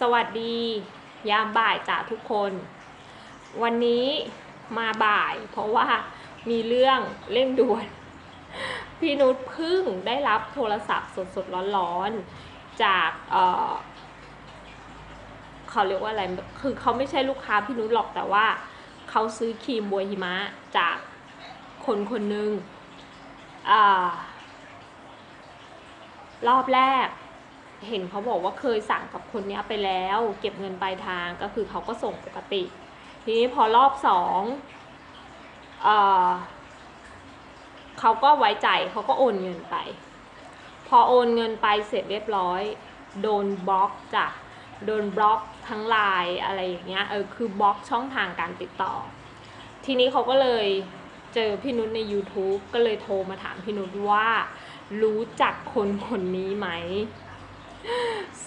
สวัสดียามบ่ายจ้าทุกคน วันนี้มาบ่ายเพราะว่ามีเรื่องเร่งด่วน พี่นุชเพิ่งได้รับโทรศัพท์สดๆร้อนๆ จากเออเขาเรียกว่าอะไร คือเขาไม่ใช่ลูกค้าพี่นุชหรอกแต่ว่าเขาซื้อครีมบัวหิมะจากคนคนหนึ่งอรอบแรก เห็นเขาบอกว่าเคยสั่งกับคนนี้ไปแล้ว เก็บเงินปลายทางก็คือเขาก็ส่งปกติ ทีนี้พอรอบสองเอเขาก็ไว้ใจเขาก็โอนเงินไป พอโอนเงินไปเสร็จเรียบร้อย โดนบล็อกจ้ะโดนบล็อกทั้งไลน์อะไรอย่างเงี้ยเออคือบล็อกช่องทางการติดต่อ ทีนี้เขาก็เลยเจอพี่นุชใน YouTube ก็เลยโทรมาถามพี่นุชว่ารู้จักคนคนนี้ไหม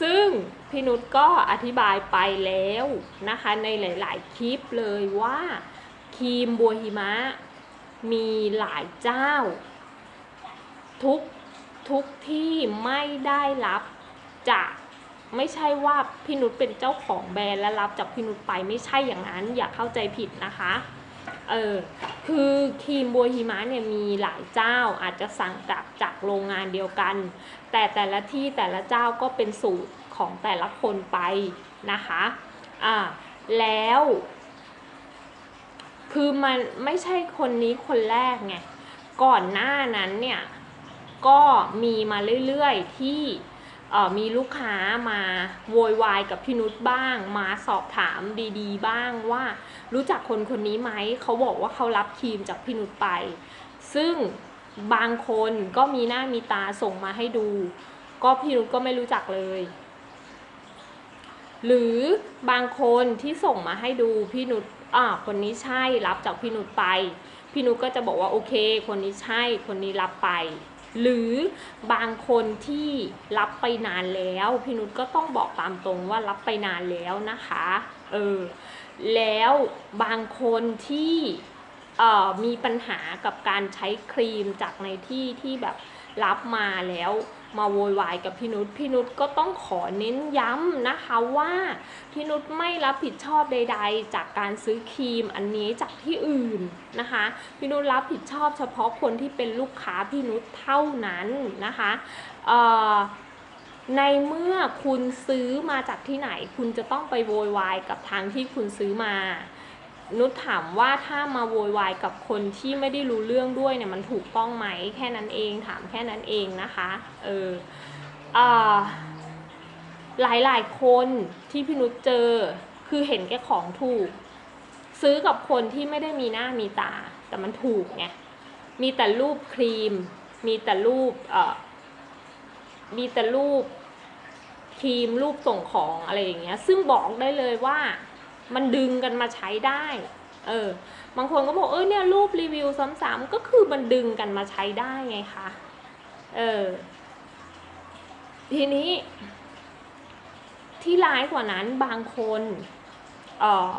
ซึ่งพี่นุชก็อธิบายไปแล้วนะคะในหลาย ๆ คลิปเลยว่าครีมบัวหิมะมีหลายเจ้า ทุกทุกที่ไม่ได้รับจากไม่ใช่ว่าพี่นุชเป็นเจ้าของแบรนด์และรับจากพี่นุชไปไม่ใช่อย่างนั้นอย่าเข้าใจผิดนะคะ เออคือครีมบัวหิมะเนี่ยมีหลายเจ้าอาจจะสั่งกับจากโรงงานเดียวกัน แต่แต่ละที่แต่ละเจ้าก็เป็นสูตรของแต่ละคนไปนะคะอ่าแล้ว คือมันไม่ใช่คนนี้คนแรกไงก่อนหน้านั้นเนี่ยก็มีมาเรื่อยๆที่ มีลูกค้ามาโวยวายกับพี่นุชบ้าง มาสอบถามดีๆ บ้างว่ารู้จักคนคนนี้ไหมเขาบอกว่าเขารับครีมจากพี่นุชไป ซึ่งบางคนก็มีหน้ามีตาส่งมาให้ดู ก็พี่นุชก็ไม่รู้จักเลย หรือบางคนที่ส่งมาให้ดูพี่นุชอ่าคนนี้ใช่รับจากพี่นุชไป พี่นุชก็จะบอกว่าโอเค คนนี้ใช่คนนี้รับไป หรือบางคนที่รับไปนานแล้วพี่นุชก็ต้องบอกตามตรงว่ารับไปนานแล้วนะคะเออแล้วบางคนที่เอ่อมีปัญหากับการใช้ครีมจากในที่ที่แบบรับมาแล้ว มาโวยวายกับพี่นุชพี่นุชก็ต้องขอเน้นย้ำนะคะว่าพี่นุชไม่รับผิดชอบใด ๆ จากการซื้อครีมอันนี้จากที่อื่นนะคะพี่นุชรับผิดชอบเฉพาะคนที่เป็นลูกค้าพี่นุชเท่านั้นนะคะในเมื่อคุณซื้อมาจากที่ไหน คุณจะต้องไปโวยวายกับทางที่คุณซื้อมา นุชถามว่าถ้ามาโวยวายกับคนที่ไม่ได้รู้เรื่องด้วยเนี่ยมันถูกต้องไหมแค่นั้นเองถามแค่นั้นเองนะคะเอออ่าหลายหลายคนที่พี่นุชเจอคือเห็นแก่ของถูก ซื้อกับคนที่ไม่ได้มีหน้ามีตา แต่มันถูกไงมีแต่รูปครีม มีแต่รูปเอ่อมีแต่รูปครีมรูปส่งของอะไรอย่างเงี้ย ซึ่งบอกได้เลยว่า มันดึงกันมาใช้ได้ เออ บางคนก็บอกเออเนี่ยรูปรีวิวซ้ำๆก็คือมันดึงกันมาใช้ได้ไงคะ เออ ทีนี้ที่ร้ายกว่านั้นบางคนเอ่อ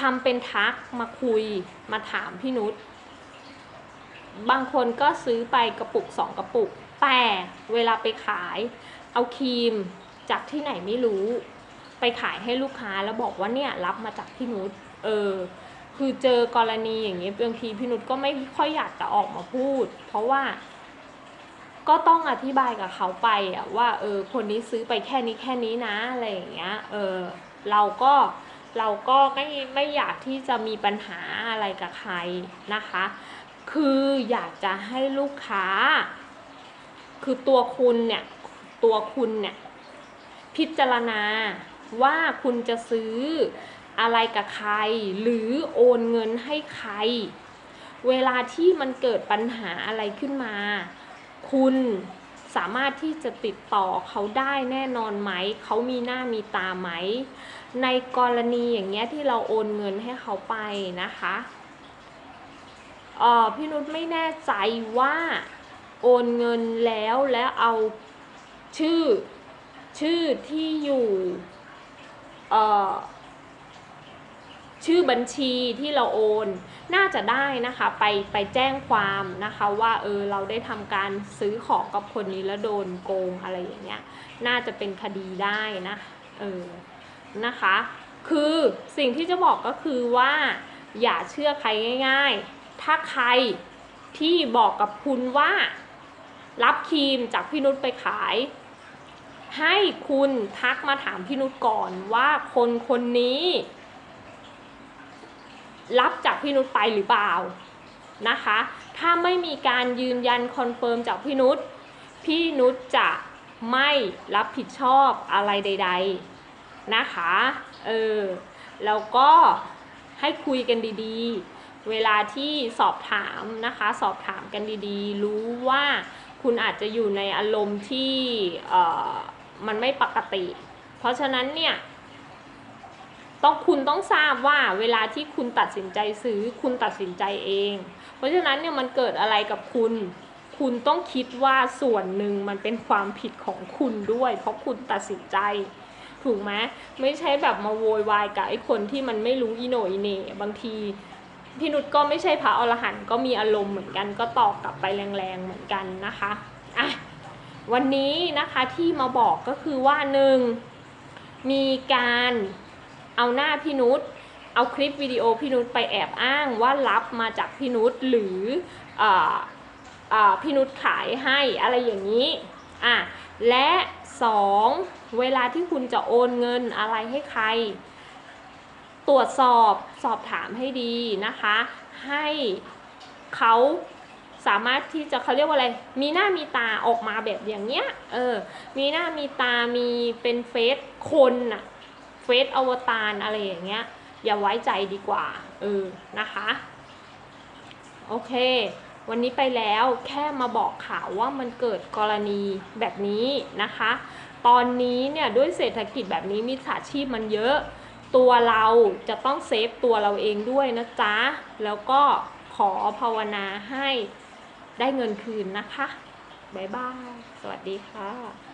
ทำเป็นทักมาคุยมาถามพี่นุชบางคนก็ซื้อไปกระปุกสองกระปุก แต่เวลาไปขาย เอาครีมจากที่ไหนไม่รู้ ไปขายให้ลูกค้าแล้วบอกว่าเนี่ยรับมาจากพี่นุชเออคือเจอกรณีอย่างเงี้ยบางทีพี่นุชก็ไม่ค่อยอยากจะออกมาพูด เพราะว่า ก็ต้องอธิบายกับเขาไปอะว่าเออคนนี้ซื้อไปแค่นี้แค่นี้นะอะไรอย่างเงี้ยเออเราก็เราก็ไม่ไม่อยากที่จะมีปัญหาอะไรกับใครนะคะ คืออยากจะให้ลูกค้า คือตัวคุณเนี่ย ตัวคุณเนี่ย พิจารณา ว่าคุณจะซื้ออะไรกับใคร หรือโอนเงินให้ใคร เวลาที่มันเกิดปัญหาอะไรขึ้นมา คุณสามารถที่จะติดต่อเขาได้แน่นอนไหม เขามีหน้ามีตาไหม ในกรณีอย่างเงี้ยที่เราโอนเงินให้เขาไปนะคะออพี่นุชไม่แน่ใจว่าโอนเงินแล้วแล้วเอาชื่อ ชื่อที่อยู่ ชื่อบัญชีที่เราโอน น่าจะได้นะคะ ไปไปแจ้งความนะคะว่าเออเราได้ทำการซื้อของกับคนนี้แล้วโดนโกงอะไรอย่างเงี้ย น่าจะเป็นคดีได้นะเออนะคะ คือสิ่งที่จะบอกก็คือว่าอย่าเชื่อใครง่าย ๆ ถ้าใครที่บอกกับคุณว่า รับครีมจากพี่นุชไปขาย ให้คุณทักมาถามพี่นุชก่อนว่าคนคนนี้ รับจากพี่นุชไปหรือเปล่านะคะ ถ้าไม่มีการยืนยันคอนเฟิร์มจากพี่นุชพี่นุชจะไม่รับผิดชอบอะไรใด ๆนะคะ เออ แล้วก็ให้คุยกันดีๆ เวลาที่สอบถามนะคะ สอบถามกันดีๆ รู้ว่าคุณอาจจะอยู่ในอารมณ์ที่เมันไม่ปกติ เพราะฉะนั้นเนี่ยต้องคุณต้องทราบว่าเวลาที่คุณตัดสินใจซื้อคุณตัดสินใจเอง เพราะฉะนั้นเนี่ยมันเกิดอะไรกับคุณ คุณต้องคิดว่าส่วนหนึ่งมันเป็นความผิดของคุณด้วย เพราะคุณตัดสินใจ ถูกไหมไม่ใช่แบบมาโวยวายกับไอ้คนที่มันไม่รู้อีโหนอีเหน่บางทีพี่นุชก็ไม่ใช่พระอรหันต์ก็มีอารมณ์เหมือนกันก็ตอบกลับไปแรงๆเหมือนกันนะคะอะ วันนี้นะคะที่มาบอกก็คือว่าหนึ่งมีการเอาหน้าพี่นุชเอาคลิปวิดีโอพี่นุชไปแอบอ้างว่ารับมาจากพี่นุชหรืออพี่นุชขายให้อะไรอย่างนี้อะและสองเวลาที่คุณจะโอนเงินอะไรให้ใคร ตรวจสอบสอบถามให้ดีนะคะ ให้เขา สามารถที่จะเขาเรียกว่าอะไร มีหน้ามีตาออกมาแบบอย่างเนี้ย เออ มีหน้ามีตา มีเป็นเฟซคนน่ะเฟซอวตารอะไรอย่างเงี้ย อย่าไว้ใจดีกว่า เออ นะคะ โอเค วันนี้ไปแล้วแค่มาบอกข่าวว่ามันเกิดกรณีแบบนี้นะคะ ตอนนี้เนี่ยด้วยเศรษฐกิจแบบนี้มิจฉาชีพมันเยอะ ตัวเราจะต้องเซฟตัวเราเองด้วยนะจ๊ะ แล้วก็ขอภาวนาให้ ได้เงินคืนนะคะ บ๊ายบาย สวัสดีค่ะ